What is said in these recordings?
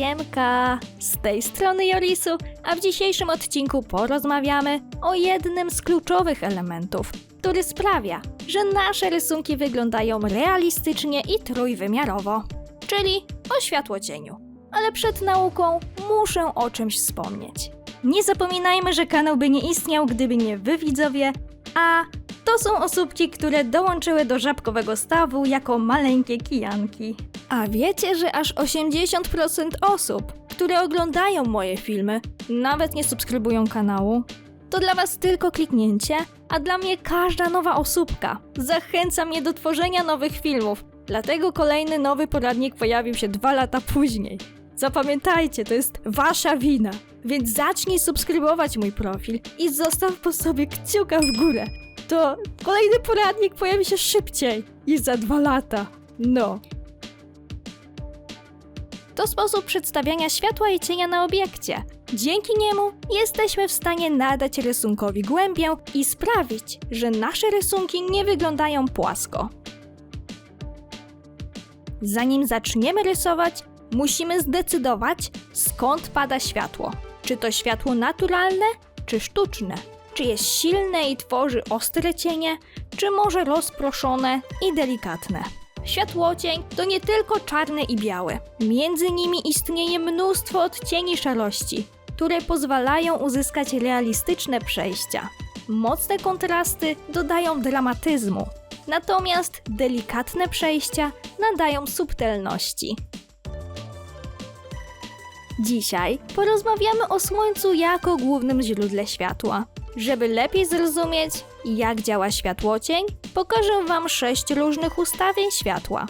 Siemka! Z tej strony Jorisu, a w dzisiejszym odcinku porozmawiamy o jednym z kluczowych elementów, który sprawia, że nasze rysunki wyglądają realistycznie i trójwymiarowo, czyli o światłocieniu. Ale przed nauką muszę o czymś wspomnieć. Nie zapominajmy, że kanał by nie istniał, gdyby nie wy widzowie, a to są osóbki, które dołączyły do żabkowego stawu jako maleńkie kijanki. A wiecie, że aż 80% osób, które oglądają moje filmy, nawet nie subskrybują kanału? To dla was tylko kliknięcie, a dla mnie każda nowa osóbka zachęca mnie do tworzenia nowych filmów. Dlatego kolejny nowy poradnik pojawił się dwa lata później. Zapamiętajcie, to jest wasza wina. Więc zacznij subskrybować mój profil i zostaw po sobie kciuka w górę. To kolejny poradnik pojawi się szybciej niż za dwa lata. No. To sposób przedstawiania światła i cienia na obiekcie. Dzięki niemu jesteśmy w stanie nadać rysunkowi głębię i sprawić, że nasze rysunki nie wyglądają płasko. Zanim zaczniemy rysować, musimy zdecydować, skąd pada światło. Czy to światło naturalne, czy sztuczne? Czy jest silne i tworzy ostre cienie, czy może rozproszone i delikatne? Światłocień to nie tylko czarne i białe. Między nimi istnieje mnóstwo odcieni szarości, które pozwalają uzyskać realistyczne przejścia. Mocne kontrasty dodają dramatyzmu, natomiast delikatne przejścia nadają subtelności. Dzisiaj porozmawiamy o Słońcu jako głównym źródle światła. Żeby lepiej zrozumieć, jak działa światłocień, pokażę Wam sześć różnych ustawień światła.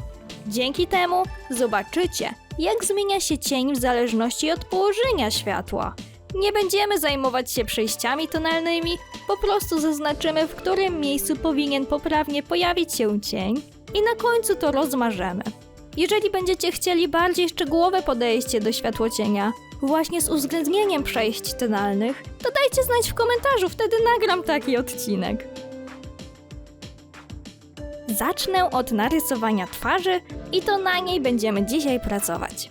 Dzięki temu zobaczycie, jak zmienia się cień w zależności od położenia światła. Nie będziemy zajmować się przejściami tonalnymi, po prostu zaznaczymy, w którym miejscu powinien poprawnie pojawić się cień i na końcu to rozmarzemy. Jeżeli będziecie chcieli bardziej szczegółowe podejście do światłocienia, właśnie z uwzględnieniem przejść tonalnych, to dajcie znać w komentarzu, wtedy nagram taki odcinek. Zacznę od narysowania twarzy i to na niej będziemy dzisiaj pracować.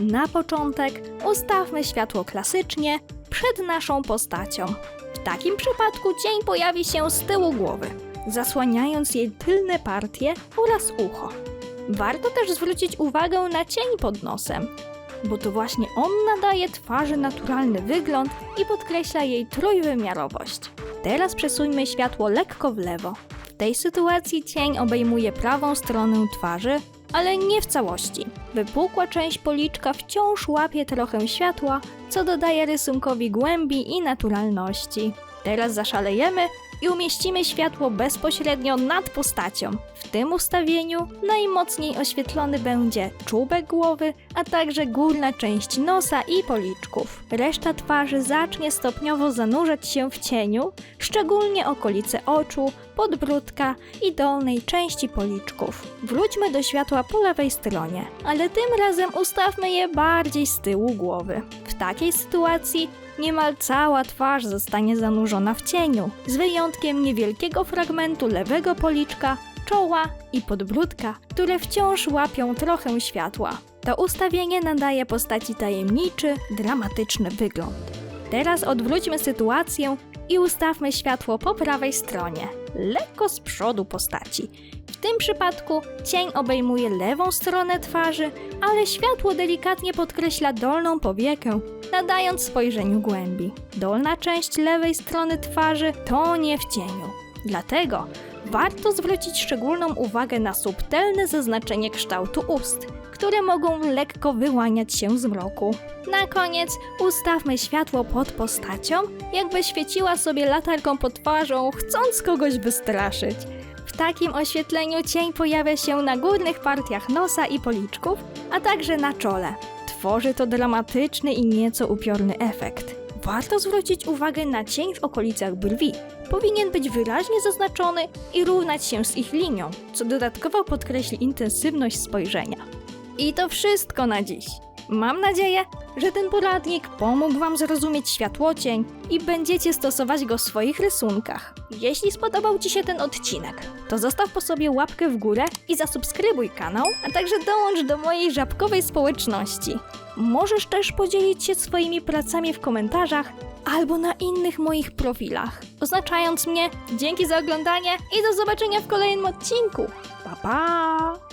Na początek ustawmy światło klasycznie przed naszą postacią. W takim przypadku cień pojawi się z tyłu głowy, zasłaniając jej tylne partie oraz ucho. Warto też zwrócić uwagę na cień pod nosem, bo to właśnie on nadaje twarzy naturalny wygląd i podkreśla jej trójwymiarowość. Teraz przesuńmy światło lekko w lewo. W tej sytuacji cień obejmuje prawą stronę twarzy, ale nie w całości. Wypukła część policzka wciąż łapie trochę światła, co dodaje rysunkowi głębi i naturalności. Teraz zaszalejemy i umieścimy światło bezpośrednio nad postacią. W tym ustawieniu najmocniej oświetlony będzie czubek głowy, a także górna część nosa i policzków. Reszta twarzy zacznie stopniowo zanurzać się w cieniu, szczególnie okolice oczu, podbródka i dolnej części policzków. Wróćmy do światła po lewej stronie, ale tym razem ustawmy je bardziej z tyłu głowy. W takiej sytuacji niemal cała twarz zostanie zanurzona w cieniu, z wyjątkiem niewielkiego fragmentu lewego policzka, czoła i podbródka, które wciąż łapią trochę światła. To ustawienie nadaje postaci tajemniczy, dramatyczny wygląd. Teraz odwróćmy sytuację i ustawmy światło po prawej stronie, lekko z przodu postaci. W tym przypadku cień obejmuje lewą stronę twarzy, ale światło delikatnie podkreśla dolną powiekę, nadając spojrzeniu głębi. Dolna część lewej strony twarzy tonie w cieniu. Dlatego warto zwrócić szczególną uwagę na subtelne zaznaczenie kształtu ust, które mogą lekko wyłaniać się z mroku. Na koniec ustawmy światło pod postacią, jakby świeciła sobie latarką pod twarzą, chcąc kogoś wystraszyć. W takim oświetleniu cień pojawia się na górnych partiach nosa i policzków, a także na czole. Tworzy to dramatyczny i nieco upiorny efekt. Warto zwrócić uwagę na cień w okolicach brwi. Powinien być wyraźnie zaznaczony i równać się z ich linią, co dodatkowo podkreśli intensywność spojrzenia. I to wszystko na dziś. Mam nadzieję, że ten poradnik pomógł Wam zrozumieć światłocień i będziecie stosować go w swoich rysunkach. Jeśli spodobał Ci się ten odcinek, to zostaw po sobie łapkę w górę i zasubskrybuj kanał, a także dołącz do mojej żabkowej społeczności. Możesz też podzielić się swoimi pracami w komentarzach albo na innych moich profilach, oznaczając mnie. Dzięki za oglądanie i do zobaczenia w kolejnym odcinku. Pa pa!